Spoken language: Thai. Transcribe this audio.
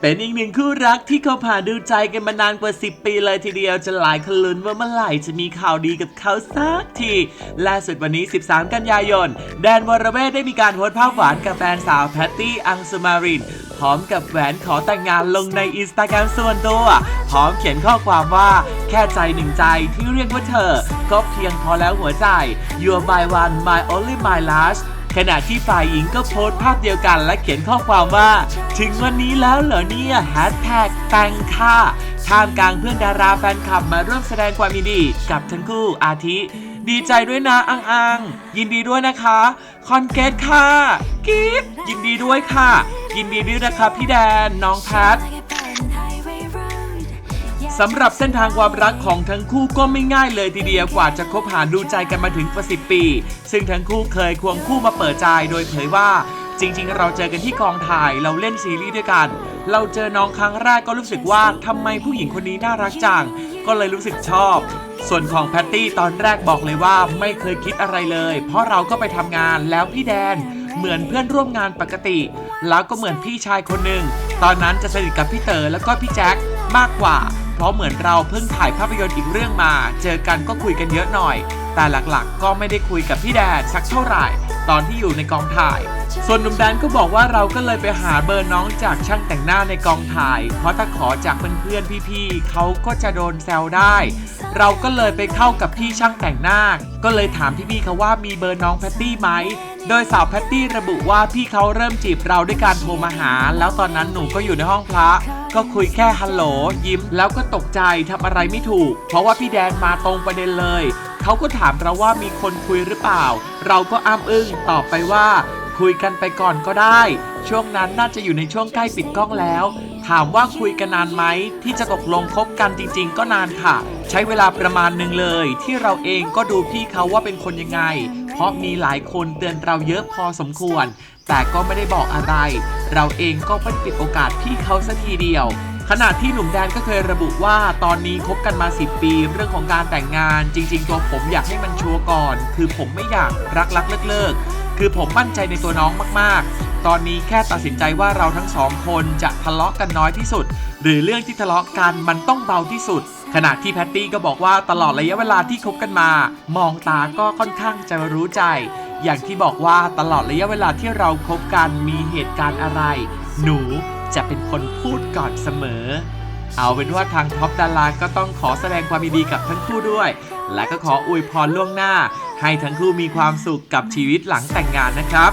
เป็นอีกหนึ่งคู่รักที่เขาผ่านดูใจกันมานานกว่า 10 ปีเลยทีเดียวจะหลายคนลุ้นว่าเมื่อไหร่จะมีข่าวดีกับเขาสักทีล่าสุดวันนี้ 13 กันยายน แดนวรเวทได้มีการโพสต์ภาพหวานกับแฟนสาวแพตตี้อังสุมาริน พร้อมกับแหวนขอแต่งงานลงในอินสตาแกรมส่วนตัว พร้อมเขียนข้อความว่าแค่ใจหนึ่งใจที่เรียกว่าเธอ ก็เพียงพอแล้วหัวใจ You're my one my only my last ขณะที่ฝ่ายหญิงก็โพสต์ภาพเดียวกัน และเขียนข้อความว่า ถึงวันนี้แล้วเหรอเนี่ยแฮชแท็กแต่งค่ะท่ามกลางเพื่อนดาราแฟนคลับมาร่วมแสดงความยินดี กับทั้งคู่อาทิ ดีใจด้วยนะอังอังยินดีด้วยนะคะ คอนเกตค่ะกิฟยินดีด้วยค่ะ ยินดีด้วยนะคะพี่แดนน้องแพท สำหรับเส้นทางความรักของทั้งคู่ก็ไม่ง่ายเลยทีเดียวกว่าจะคบหาดูใจกันมาถึงกว่า10ปี ซึ่งทั้งคู่เคยควงคู่มาเปิดใจโดยเผยว่า จริง ๆ เราเจอกันที่กองถ่ายเราเล่นซีรีส์ด้วยกัน เราเจอน้องครั้งแรกก็รู้สึกว่าทำไมผู้หญิงคนนี้น่ารักจังก็เลยรู้สึกชอบ ส่วนของแพตตี้ตอนแรกบอกเลยว่าไม่เคยคิดอะไรเลย เพราะเราก็ไปทำงานแล้วพี่แดน เหมือนเพื่อนร่วมงานปกติ แล้วก็เหมือนพี่ชายคนหนึ่งตอนนั้นจะสนิทกับพี่เต๋อแล้วก็พี่แจ็คมากกว่า เพราะเหมือนเราเพิ่งถ่ายภาพยนตร์อีกเรื่องมา เจอกันก็คุยกันเยอะหน่อย แต่หลักๆ ก็ไม่ได้คุยกับพี่แดนสักเท่าไหร่ ตอนที่อยู่ในกองถ่าย ส่วนหนุ่มแดนก็บอกว่าเราก็เลยไปหาเบอร์น้องจากช่างแต่งหน้าในกองถ่าย เพราะถ้าขอจากเพื่อนๆพี่ๆเขาก็จะโดนแซวได้ เราก็เลยไปเข้ากับพี่ช่างแต่งหน้า ก็เลยถามพี่ๆเขาว่ามีเบอร์น้องแพตตี้ไหมโดยสาวแพตตี้ระบุว่าพี่เขาเริ่มจีบเราด้วยการโทรมาหา แล้วตอนนั้นหนูก็อยู่ในห้องพระ ก็คุยแค่ฮัลโหลยิ้ม แล้วก็ตกใจทำอะไรไม่ถูก เพราะว่าพี่แดนมาตรงประเด็นเลย เขาก็ถามเราว่ามีคนคุยหรือเปล่า เราก็อ้ำอึ้งตอบไปว่า คุยกันไปก่อนก็ได้ ช่วงนั้นน่าจะอยู่ในช่วงใกล้ปิดกล้องแล้ว ถามว่าคุยกันนานไหมที่จะตกลงคบกันจริง ๆ ก็นานค่ะ ใช้เวลาประมาณหนึ่งเลย ที่เราเองก็ดูพี่เขาว่าเป็นคนยังไง เพราะมีหลายคนเตือนเราเยอะพอสมควร แต่ก็ไม่ได้บอกอะไร เราเองก็ไม่ได้ปิดโอกาสพี่เขาสัทีเดียวขณะที่หนุ่มแดนก็เคยระบุว่าตอนนี้คบกันมา 10 ปี เรื่องของการแต่งงาน จริง ๆ ตัวผมอยากให้มันชัวร์ก่อน คือผมไม่อยากรักรักเลิกเลิกคือผมมั่นใจในตัวน้องมากๆ ตอนนี้แค่ตัดสินใจว่าเราทั้งสองคนจะทะเลาะกันน้อยที่สุด หรือเรื่องที่ทะเลาะกันมันต้องเบาที่สุด ขณะที่แพตตี้ก็บอกว่าตลอดระยะเวลาที่คบกันมา มองตาก็ค่อนข้างจะรู้ใจ อย่างที่บอกว่าตลอดระยะเวลาที่เราคบกันมีเหตุการณ์อะไร หนูจะเป็นคนพูดก่อนเสมอ เอาเป็นว่าทางท็อปดาราก็ต้องขอแสดงความยินดีกับทั้งคู่ด้วย และก็ขออวยพรล่วงหน้า ให้ทั้งคู่มีความสุขกับชีวิตหลังแต่งงานนะครับ